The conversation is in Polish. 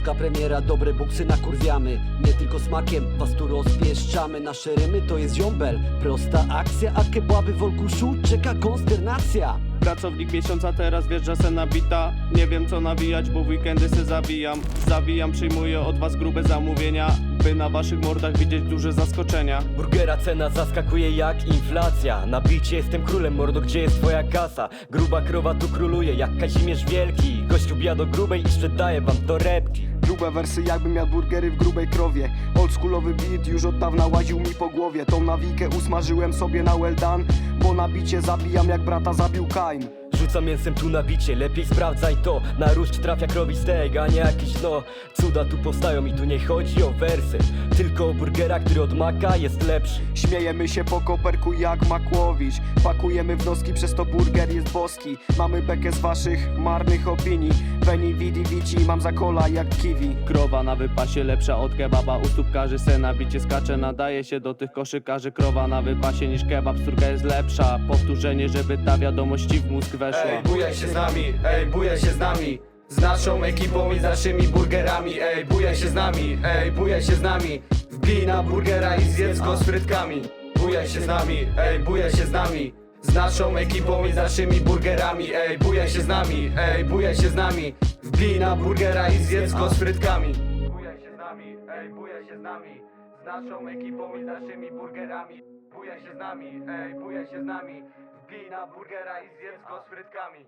Polska premiera, dobre buksy nakurwiamy. Nie tylko smakiem, was tu rozpieszczamy. Nasze rymy to jest ziombel Prosta akcja, a kebłaby w Olkuszu czeka konsternacja. Pracownik miesiąca teraz wjeżdża se nabita Nie wiem co nawijać, bo w weekendy se zawijam. Zawijam, przyjmuję od was grube zamówienia By na waszych mordach widzieć duże zaskoczenia. Burgera cena zaskakuje jak inflacja. Na bicie jestem królem, mordo, gdzie jest twoja kasa? Gruba krowa tu króluje jak Kazimierz Wielki. Gościu bija do grubej i sprzedaje wam torebki Grube wersy jakbym miał burgery w grubej krowie. Oldschoolowy beat już od dawna łaził mi po głowie. Tą nawikę usmażyłem sobie na well done Bo na bicie zabijam jak brata zabił Kain Rzucam mięsem tu na bicie, lepiej sprawdzaj to Na ruszcz trafia krowi steak, a nie jakiś no Cuda tu powstają i tu nie chodzi o wersy. Tylko o burgera, który od maka jest lepszy. Śmiejemy się po koperku jak Makłowicz Pakujemy w noski, przez to burger jest boski. Mamy bekę z waszych marnych opinii. Veni vidi vici, mam za kola jak kiwi. Krowa na wypasie lepsza od kebaba. U stópkarzy se nabicie skacze. Nadaje się do tych koszykarzy Krowa na wypasie niż kebab. Córka jest lepsza. Powtórzenie, żeby ta wiadomości w mózg weszła Ej, bujaj się z nami, ej, bujaj się z nami Z naszą ekipą i z naszymi burgerami Ej, bujaj się z nami, ej, bujaj się z nami Wbij na burgera i zjedz go z frytkami Bujaj się z nami, ej, bujaj się z nami z naszą ekipą i z naszymi burgerami Ej, bujaj się z nami, ej, bujaj się z nami Wbij na burgera i zjedz go z frytkami Bujaj się z nami, ej, bujaj się z nami Z naszą ekipą i z naszymi burgerami Bujaj się z nami, ej, bujaj się z nami Wbij na burgera i zjedz go z frytkami